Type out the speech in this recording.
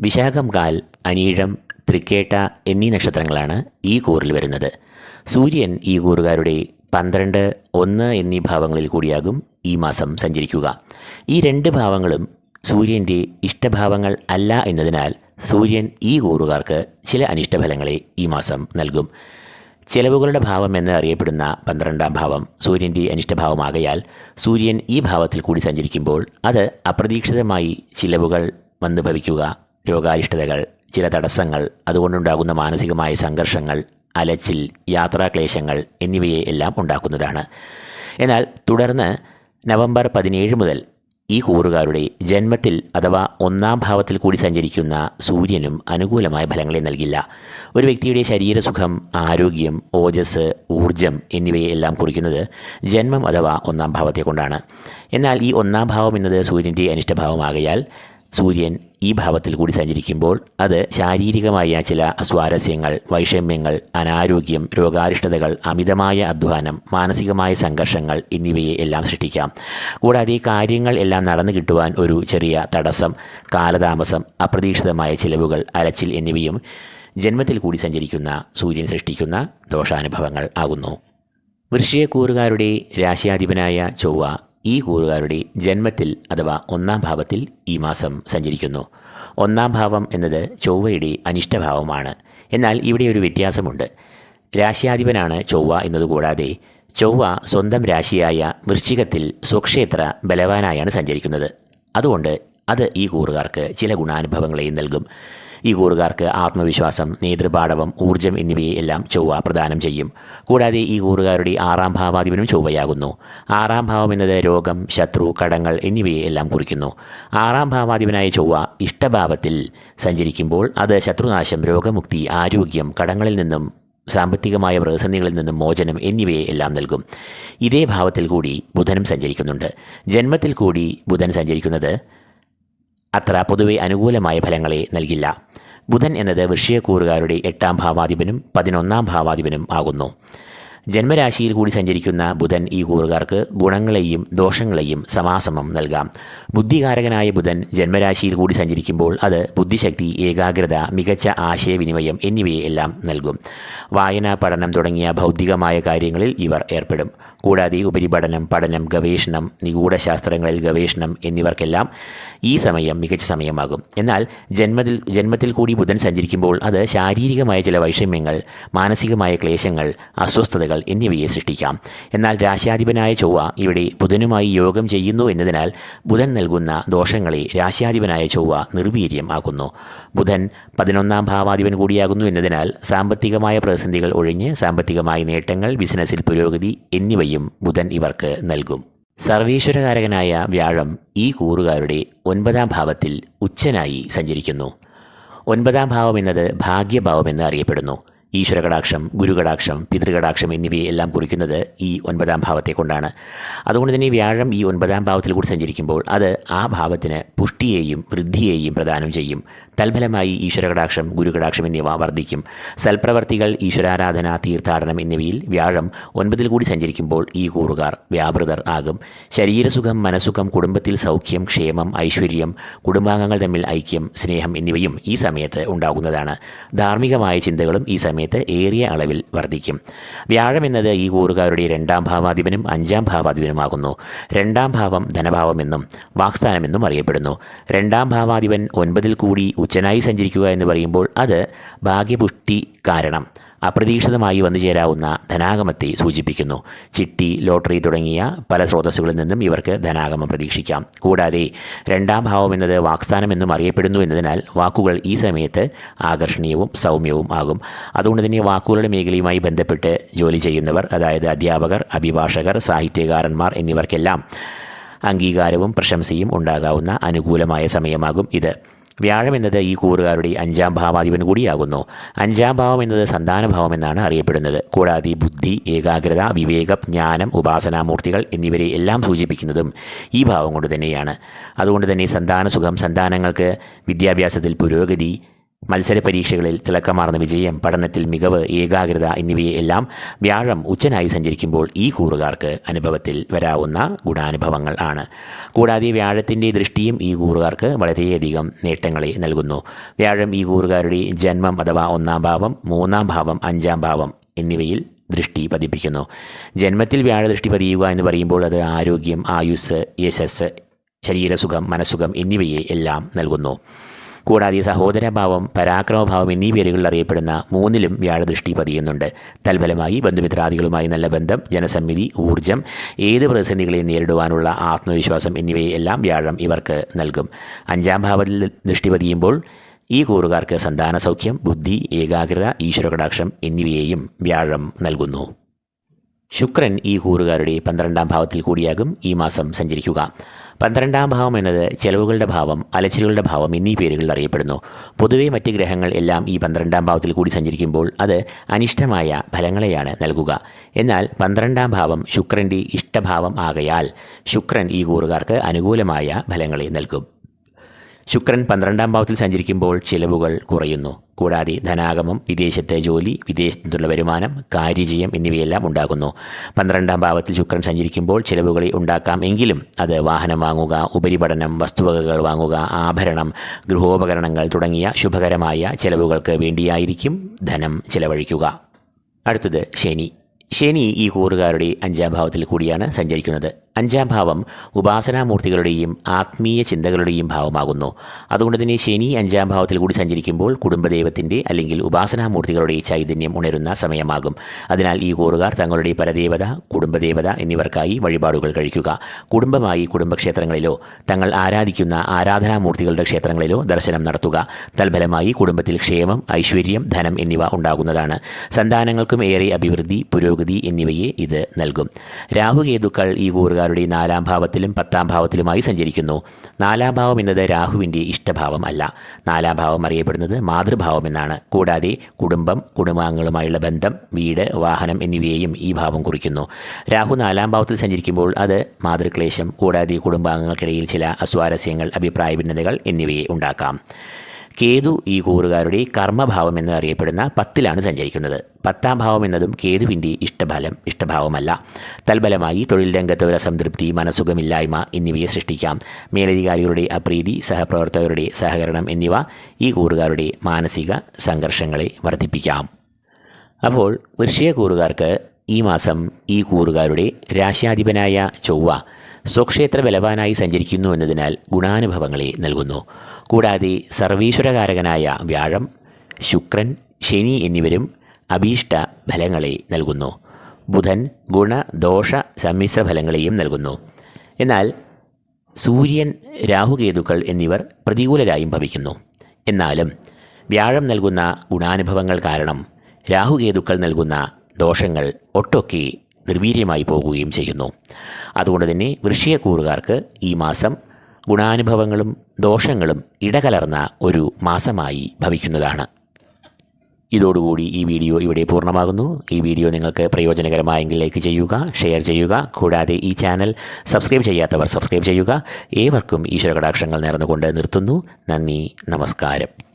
വിശാഖം കാൽ അനീഴം തൃക്കേട്ട എന്നീ നക്ഷത്രങ്ങളാണ് ഈ കൂറിൽ വരുന്നത്. സൂര്യൻ ഈ കൂറുകാരുടെ പന്ത്രണ്ട് ഒന്ന് എന്നീ ഭാവങ്ങളിൽ കൂടിയാകും ഈ മാസം സഞ്ചരിക്കുക. ഈ രണ്ട് ഭാവങ്ങളും സൂര്യന്റെ ഇഷ്ടഭാവങ്ങൾ അല്ല എന്നതിനാൽ സൂര്യൻ ഈ കൂറുകാർക്ക് ചില അനിഷ്ടഫലങ്ങളെ ഈ മാസം നൽകും. ചെലവുകളുടെ ഭാവം എന്ന് അറിയപ്പെടുന്ന പന്ത്രണ്ടാം ഭാവം സൂര്യന്റെ അനിഷ്ടഭാവമാകയാൽ സൂര്യൻ ഈ ഭാവത്തിൽ കൂടി സഞ്ചരിക്കുമ്പോൾ അത് അപ്രതീക്ഷിതമായി ചിലവുകൾ വന്നു ഭവിക്കുക രോഗാരിഷ്ടതകൾ ചില തടസ്സങ്ങൾ അതുകൊണ്ടുണ്ടാകുന്ന മാനസികമായ സംഘർഷങ്ങൾ അലച്ചിൽ യാത്രാക്ലേശങ്ങൾ എന്നിവയെ എല്ലാം ഉണ്ടാക്കുന്നതാണ്. എന്നാൽ തുടർന്ന് നവംബർ പതിനേഴ് മുതൽ ഈ കൂറുകാരുടെ ജന്മത്തിൽ അഥവാ ഒന്നാം ഭാവത്തിൽ കൂടി സഞ്ചരിക്കുന്ന സൂര്യനും അനുകൂലമായ ഫലങ്ങളെ നൽകില്ല. ഒരു വ്യക്തിയുടെ ശരീരസുഖം ആരോഗ്യം ഓജസ് ഊർജം എന്നിവയെ എല്ലാം കുറിക്കുന്നത് ജന്മം അഥവാ ഒന്നാം ഭാവത്തെ കൊണ്ടാണ്. എന്നാൽ ഈ ഒന്നാം ഭാവം എന്നത് സൂര്യന്റെ അനിഷ്ടഭാവമാകയാൽ സൂര്യൻ ഈ ഭാവത്തിൽ കൂടി സഞ്ചരിക്കുമ്പോൾ അത് ശാരീരികമായ ചില സ്വാരസ്യങ്ങൾ വൈഷമ്യങ്ങൾ അനാരോഗ്യം രോഗാരിഷ്ടതകൾ അമിതമായ അധ്വാനം മാനസികമായ സംഘർഷങ്ങൾ എന്നിവയെ എല്ലാം സൃഷ്ടിക്കാം. കൂടാതെ ഈ കാര്യങ്ങൾ എല്ലാം നടന്നു കിട്ടുവാൻ ഒരു ചെറിയ തടസ്സം കാലതാമസം അപ്രതീക്ഷിതമായ ചിലവുകൾ അലച്ചിൽ എന്നിവയും ജന്മത്തിൽ കൂടി സഞ്ചരിക്കുന്ന സൂര്യൻ സൃഷ്ടിക്കുന്ന ദോഷാനുഭവങ്ങൾ ആകുന്നു. വൃശ്ചിയക്കൂറുകാരുടെ രാശിയാധിപനായ ചൊവ്വ ഈ കൂറുകാരുടെ ജന്മത്തിൽ അഥവാ ഒന്നാം ഭാവത്തിൽ ഈ മാസം സഞ്ചരിക്കുന്നു. ഒന്നാം ഭാവം എന്നത് ചൊവ്വയുടെ അനിഷ്ടഭാവമാണ്. എന്നാൽ ഇവിടെ ഒരു വ്യത്യാസമുണ്ട്. രാശിയാധിപനാണ് ചൊവ്വ എന്നതുകൂടാതെ ചൊവ്വ സ്വന്തം രാശിയായ വൃശ്ചികത്തിൽ സ്വക്ഷേത്ര ബലവാനായാണ് സഞ്ചരിക്കുന്നത്. അതുകൊണ്ട് അത് ഈ കൂറുകാർക്ക് ചില ഗുണാനുഭവങ്ങളെയും നൽകും. ഈ കൂറുകാർക്ക് ആത്മവിശ്വാസം നേതൃപാടവം ഊർജം എന്നിവയെ എല്ലാം ചൊവ്വ പ്രദാനം ചെയ്യും. കൂടാതെ ഈ കൂറുകാരുടെ ആറാം ഭാവാധിപനും ചൊവ്വയാകുന്നു. ആറാം ഭാവം എന്നത് രോഗം ശത്രു കടങ്ങൾ എന്നിവയെ എല്ലാം കുറിക്കുന്നു. ആറാം ഭാവാധിപനായ ചൊവ്വ ഇഷ്ടഭാവത്തിൽ സഞ്ചരിക്കുമ്പോൾ അത് ശത്രുനാശം രോഗമുക്തി ആരോഗ്യം കടങ്ങളിൽ നിന്നും സാമ്പത്തികമായ പ്രതിസന്ധികളിൽ നിന്നും മോചനം എന്നിവയെ എല്ലാം നൽകും. ഇതേ ഭാവത്തിൽ കൂടി ബുധനും സഞ്ചരിക്കുന്നുണ്ട്. ജന്മത്തിൽ കൂടി ബുധൻ സഞ്ചരിക്കുന്നത് അത്ര പൊതുവെ അനുകൂലമായ ഫലങ്ങളെ നൽകില്ല. ബുധൻ എന്നത് വൃഷ്യക്കൂറുകാരുടെ എട്ടാം ഭാവാധിപനും പതിനൊന്നാം ഭാവാധിപനും ആകുന്നു. ജന്മരാശിയിൽ കൂടി സഞ്ചരിക്കുന്ന ബുധൻ ഈ കൂറുകാർക്ക് ഗുണങ്ങളെയും ദോഷങ്ങളെയും സമാസമം നൽകാം. ബുദ്ധികാരകനായ ബുധൻ ജന്മരാശിയിൽ കൂടി സഞ്ചരിക്കുമ്പോൾ അത് ബുദ്ധിശക്തി ഏകാഗ്രത മികച്ച ആശയവിനിമയം എന്നിവയെ എല്ലാം നൽകും. വായന പഠനം തുടങ്ങിയ ഭൗതികമായ കാര്യങ്ങളിൽ ഇവർ ഏർപ്പെടും. കൂടാതെ ഉപരിപഠനം പഠനം ഗവേഷണം നിഗൂഢശാസ്ത്രങ്ങളിൽ ഗവേഷണം എന്നിവർക്കെല്ലാം ഈ സമയം മികച്ച സമയമാകും. എന്നാൽ ജന്മത്തിൽ ജന്മത്തിൽ കൂടി ബുധൻ സഞ്ചരിക്കുമ്പോൾ അത് ശാരീരികമായ ചില വൈഷമ്യങ്ങൾ മാനസികമായ ക്ലേശങ്ങൾ അസ്വസ്ഥതകൾ എന്നിവയെ സൃഷ്ടിക്കാം. എന്നാൽ രാശ്യാധിപനായ ചൊവ്വ ഇവിടെ ബുധനുമായി യോഗം ചെയ്യുന്നു എന്നതിനാൽ ബുധൻ നൽകുന്ന ദോഷങ്ങളെ രാശ്യാധിപനായ ചൊവ്വ നിർവീര്യം ആക്കുന്നു ബുധൻ പതിനൊന്നാം ഭാവാധിപൻ കൂടിയാകുന്നു എന്നതിനാൽ സാമ്പത്തികമായ പ്രതിസന്ധികൾ ഒഴിഞ്ഞ് സാമ്പത്തികമായ നേട്ടങ്ങൾ ബിസിനസ്സിൽ പുരോഗതി എന്നിവയും ബുധൻ ഇവർക്ക് നൽകും. സർവീശ്വരകാരകനായ വ്യാഴം ഈ കൂറുകാരുടെ ഒൻപതാം ഭാവത്തിൽ ഉച്ചനായി സഞ്ചരിക്കുന്നു. ഒൻപതാം ഭാവം എന്നത് ഭാഗ്യഭാവം എന്ന് അറിയപ്പെടുന്നു. ഈശ്വരകടാക്ഷം ഗുരുകടാക്ഷം പിതൃകടാക്ഷം എന്നിവയെല്ലാം കുറിക്കുന്നത് ഈ ഒൻപതാം ഭാവത്തെ കൊണ്ടാണ്. അതുകൊണ്ട് തന്നെ വ്യാഴം ഈ ഒൻപതാം ഭാവത്തിൽ കൂടി സഞ്ചരിക്കുമ്പോൾ അത് ആ ഭാവത്തിന് പുഷ്ടിയെയും വൃദ്ധിയെയും പ്രദാനം ചെയ്യും. തൽഫലമായി ഈശ്വരകടാക്ഷം ഗുരുകടാക്ഷം എന്നിവ വർദ്ധിക്കും. സൽപ്രവർത്തികൾ ഈശ്വരാരാധന തീർത്ഥാടനം എന്നിവയിൽ വ്യാഴം ഒൻപതിൽ കൂടി സഞ്ചരിക്കുമ്പോൾ ഈ കൂറുകാർ വ്യാപൃതർ ആകും. ശരീരസുഖം മനസുഖം കുടുംബത്തിൽ സൗഖ്യം ക്ഷേമം ഐശ്വര്യം കുടുംബാംഗങ്ങൾ തമ്മിൽ ഐക്യം സ്നേഹം എന്നിവയും ഈ സമയത്ത് ഉണ്ടാകുന്നതാണ്. ധാർമ്മികമായ ചിന്തകളും ഈ സമയത്ത് ഏറിയ അളവിൽ വർദ്ധിക്കും. വ്യാഴം എന്നത് ഈ കൂറുകാരുടെ രണ്ടാം ഭാവാധിപനും അഞ്ചാം ഭാവാധിപനുമാകുന്നു. രണ്ടാം ഭാവം ധനഭാവമെന്നും വാക്സ്ഥാനമെന്നും അറിയപ്പെടുന്നു. രണ്ടാം ഭാവാധിപൻ ഒൻപതിൽ കൂടി ഉച്ചനായി സഞ്ചരിക്കുക എന്ന് പറയുമ്പോൾ അത് ഭാഗ്യപുഷ്ടി കാരണം. അപ്രതീക്ഷിതമായി വന്നു ചേരാവുന്ന ധനാഗമത്തെ സൂചിപ്പിക്കുന്നു. ചിട്ടി ലോട്ടറി തുടങ്ങിയ പല സ്രോതസ്സുകളിൽ നിന്നും ഇവർക്ക് ധനാഗമം പ്രതീക്ഷിക്കാം. കൂടാതെ രണ്ടാം ഭാവം എന്നത് വാക്സ്ഥാനം എന്നും അറിയപ്പെടുന്നു എന്നതിനാൽ വാക്കുകൾ ഈ സമയത്ത് ആകർഷണീയവും സൗമ്യവും ആകും. അതുകൊണ്ട് തന്നെ വാക്കുകളുടെ മേഖലയുമായി ബന്ധപ്പെട്ട് ജോലി ചെയ്യുന്നവർ അതായത് അധ്യാപകർ അഭിഭാഷകർ സാഹിത്യകാരന്മാർ എന്നിവർക്കെല്ലാം അംഗീകാരവും പ്രശംസയും ഉണ്ടാകാവുന്ന അനുകൂലമായ സമയമാകും ഇത്. വ്യാഴം എന്നത് ഈ കൂറുകാരുടെ അഞ്ചാം ഭാവാധിപൻ കൂടിയാകുന്നു. അഞ്ചാം ഭാവം എന്നത് സന്താനഭാവം എന്നാണ് അറിയപ്പെടുന്നത്. കൂടാതെ ബുദ്ധി ഏകാഗ്രത വിവേകം ജ്ഞാനം ഉപാസനാമൂർത്തികൾ എന്നിവരെ എല്ലാം സൂചിപ്പിക്കുന്നതും ഈ ഭാവം കൊണ്ട് തന്നെയാണ്. അതുകൊണ്ട് തന്നെ സന്താന സുഖം സന്താനങ്ങൾക്ക് വിദ്യാഭ്യാസത്തിൽ പുരോഗതി മത്സര പരീക്ഷകളിൽ തിളക്കമാർന്ന വിജയം പഠനത്തിൽ മികവ് ഏകാഗ്രത എന്നിവയെല്ലാം വ്യാഴം ഉച്ചനായി സഞ്ചരിക്കുമ്പോൾ ഈ കൂറുകാർക്ക് അനുഭവത്തിൽ വരാവുന്ന ഗുണാനുഭവങ്ങൾ ആണ്. കൂടാതെ വ്യാഴത്തിന്റെ ദൃഷ്ടിയും ഈ കൂറുകാർക്ക് വളരെയധികം നേട്ടങ്ങളെ നൽകുന്നു. വ്യാഴം ഈ കൂറുകാരുടെ ജന്മം അഥവാ ഒന്നാം ഭാവം മൂന്നാം ഭാവം അഞ്ചാം ഭാവം എന്നിവയിൽ ദൃഷ്ടി പതിപ്പിക്കുന്നു. ജന്മത്തിൽ വ്യാഴ ദൃഷ്ടി പതിയുക എന്ന് പറയുമ്പോൾ അത് ആരോഗ്യം ആയുസ് യശസ് ശരീരസുഖം മനസ്സുഖം എന്നിവയെ എല്ലാം നൽകുന്നു. കൂടാതെ സഹോദരഭാവം പരാക്രമഭാവം എന്നീ പേരുകളിൽ അറിയപ്പെടുന്ന മൂന്നിലും വ്യാഴദൃഷ്ടി പതിയുന്നുണ്ട്. തൽഫലമായി ബന്ധുമിത്രാദികളുമായി നല്ല ബന്ധം ജനസമ്മിതി ഊർജം ഏത് പ്രതിസന്ധികളെയും നേരിടുവാനുള്ള ആത്മവിശ്വാസം എന്നിവയെല്ലാം വ്യാഴം ഇവർക്ക് നൽകും. അഞ്ചാം ഭാവത്തിൽ ദൃഷ്ടി പതിയുമ്പോൾ ഈ കൂറുകാർക്ക് സന്താന സൗഖ്യം ബുദ്ധി ഏകാഗ്രത ഈശ്വരകടാക്ഷം എന്നിവയെയും വ്യാഴം നൽകുന്നു. ശുക്രൻ ഈ കൂറുകാരുടെ പന്ത്രണ്ടാം ഭാവത്തിൽ കൂടിയാകും. ഈ മാസം സഞ്ചരിക്കുക. പന്ത്രണ്ടാം ഭാവം എന്നത് ചെലവുകളുടെ ഭാവം അലച്ചിലുകളുടെ ഭാവം എന്നീ പേരുകളിൽ അറിയപ്പെടുന്നു. പൊതുവെ മറ്റ് ഗ്രഹങ്ങൾ എല്ലാം ഈ പന്ത്രണ്ടാം ഭാവത്തിൽ കൂടി സഞ്ചരിക്കുമ്പോൾ അത് അനിഷ്ടമായ ഫലങ്ങളെയാണ് നൽകുക. എന്നാൽ പന്ത്രണ്ടാം ഭാവം ശുക്രന്റെ ഇഷ്ടഭാവം ആകയാൽ ശുക്രൻ ഈ കൂറുകാർക്ക് അനുകൂലമായ ഫലങ്ങളെ നൽകും. ശുക്രൻ പന്ത്രണ്ടാം ഭാവത്തിൽ സഞ്ചരിക്കുമ്പോൾ ചിലവുകൾ കുറയുന്നു. കൂടാതെ ധനാഗമം വിദേശത്തെ ജോലി വിദേശത്തുള്ള വരുമാനം കാര്യജയം എന്നിവയെല്ലാം ഉണ്ടാകുന്നു. പന്ത്രണ്ടാം ഭാവത്തിൽ ശുക്രൻ സഞ്ചരിക്കുമ്പോൾ ചിലവുകളെ ഉണ്ടാക്കാം എങ്കിലും അത് വാഹനം വാങ്ങുക ഉപരിപഠനം വസ്തുവകകൾ വാങ്ങുക ആഭരണം ഗൃഹോപകരണങ്ങൾ തുടങ്ങിയ ശുഭകരമായ ചിലവുകൾക്ക് വേണ്ടിയായിരിക്കും ധനം ചിലവഴിക്കുക. അടുത്തത് ശനി. ശനി ഈ കൂറുകാരുടെ അഞ്ചാം ഭാവത്തിൽ കൂടിയാണ് സഞ്ചരിക്കുന്നത്. അഞ്ചാം ഭാവം ഉപാസനാമൂർത്തികളുടെയും ആത്മീയ ചിന്തകളുടെയും ഭാവമാകുന്നു. അതുകൊണ്ട് തന്നെ ശനി അഞ്ചാം ഭാവത്തിൽ കൂടി സഞ്ചരിക്കുമ്പോൾ കുടുംബദൈവത്തിന്റെ അല്ലെങ്കിൽ ഉപാസനാമൂർത്തികളുടെ ചൈതന്യം ഉണരുന്ന സമയമാകും. അതിനാൽ ഈ കൂറുകാർ തങ്ങളുടെ പരദേവത കുടുംബദേവത എന്നിവർക്കായി വഴിപാടുകൾ കഴിക്കുക. കുടുംബമായി കുടുംബക്ഷേത്രങ്ങളിലോ തങ്ങൾ ആരാധിക്കുന്ന ആരാധനാമൂർത്തികളുടെ ക്ഷേത്രങ്ങളിലോ ദർശനം നടത്തുക. തൽഫലമായി കുടുംബത്തിൽ ക്ഷേമം ഐശ്വര്യം ധനം എന്നിവ ഉണ്ടാകുന്നതാണ്. സന്താനങ്ങൾക്കും ഏറെ അഭിവൃദ്ധി പുരോഗതി എന്നിവയെ ഇത് നൽകും. രാഹുകേതുക്കൾ ഈ കൂറുകാരുടെ നാലാം ഭാവത്തിലും പത്താം ഭാവത്തിലുമായി സഞ്ചരിക്കുന്നു. നാലാം ഭാവം എന്നത് രാഹുവിന്റെ ഇഷ്ടഭാവം അല്ല. നാലാം ഭാവം അറിയപ്പെടുന്നത് മാതൃഭാവം എന്നാണ്. കൂടാതെ കുടുംബം കുടുംബാംഗങ്ങളുമായുള്ള ബന്ധം വീട് വാഹനം എന്നിവയെയും ഈ ഭാവം കുറിക്കുന്നു. രാഹു നാലാം ഭാവത്തിൽ സഞ്ചരിക്കുമ്പോൾ അത് മാതൃക്ലേശം കൂടാതെ കുടുംബാംഗങ്ങൾക്കിടയിൽ ചില അസ്വാരസ്യങ്ങൾ അഭിപ്രായ ഭിന്നതകൾ എന്നിവയെ ഉണ്ടാക്കാം. കേതു ഈ കൂറുകാരുടെ കർമ്മഭാവം എന്ന് അറിയപ്പെടുന്ന പത്തിലാണ് സഞ്ചരിക്കുന്നത്. പത്താം ഭാവം എന്നതും കേതുവിന്റെ ഇഷ്ടഫലം ഇഷ്ടഭാവമല്ല. തൽബലമായി തൊഴിൽ രംഗത്ത് ഒരു അസംതൃപ്തി മനസുഖമില്ലായ്മ എന്നിവയെ സൃഷ്ടിക്കാം. മേലധികാരികളുടെ അപ്രീതി സഹപ്രവർത്തകരുടെ സഹകരണം എന്നിവ ഈ കൂറുകാരുടെ മാനസിക സംഘർഷങ്ങളെ വർദ്ധിപ്പിക്കാം. അപ്പോൾ വൃശ്ചിക കൂറുകാർക്ക് ഈ മാസം ഈ കൂറുകാരുടെ രാശ്യാധിപനായ ചൊവ്വ സ്വക്ഷേത്ര ബലവാനായി സഞ്ചരിക്കുന്നു എന്നതിനാൽ ഗുണാനുഭവങ്ങളെ നൽകുന്നു. കൂടാതെ സർവീശ്വരകാരകനായ വ്യാഴം ശുക്രൻ ശനി എന്നിവരും അഭീഷ്ട ഫലങ്ങളെ നൽകുന്നു. ബുധൻ ഗുണ ദോഷ സമ്മിശ്ര ഫലങ്ങളെയും നൽകുന്നു. എന്നാൽ സൂര്യൻ രാഹുകേതുക്കൾ എന്നിവർ പ്രതികൂലരായും ഭവിക്കുന്നു. എന്നാലും വ്യാഴം നൽകുന്ന ഗുണാനുഭവങ്ങൾ കാരണം രാഹുകേതുക്കൾ നൽകുന്ന ദോഷങ്ങൾ ഒട്ടൊക്കെ നിർവീര്യമായി പോകുകയും ചെയ്യുന്നു. അതുകൊണ്ട് തന്നെ വൃഷ്യക്കൂറുകാർക്ക് ഈ മാസം ഗുണാനുഭവങ്ങളും ദോഷങ്ങളും ഇടകലർന്ന ഒരു മാസമായി ഭവിക്കുന്നതാണ്. ഇതോടുകൂടി ഈ വീഡിയോ ഇവിടെ പൂർണമാകുന്നു. ഈ വീഡിയോ നിങ്ങൾക്ക് പ്രയോജനകരമായെങ്കിൽ ലൈക്ക് ചെയ്യുക ഷെയർ ചെയ്യുക കൂടാതെ ഈ ചാനൽ സബ്സ്ക്രൈബ് ചെയ്യാത്തവർ സബ്സ്ക്രൈബ് ചെയ്യുക. ഏവർക്കും ഈശ്വര കടാക്ഷങ്ങൾ നേർന്നുകൊണ്ട് നിർത്തുന്നു. നന്ദി നമസ്കാരം.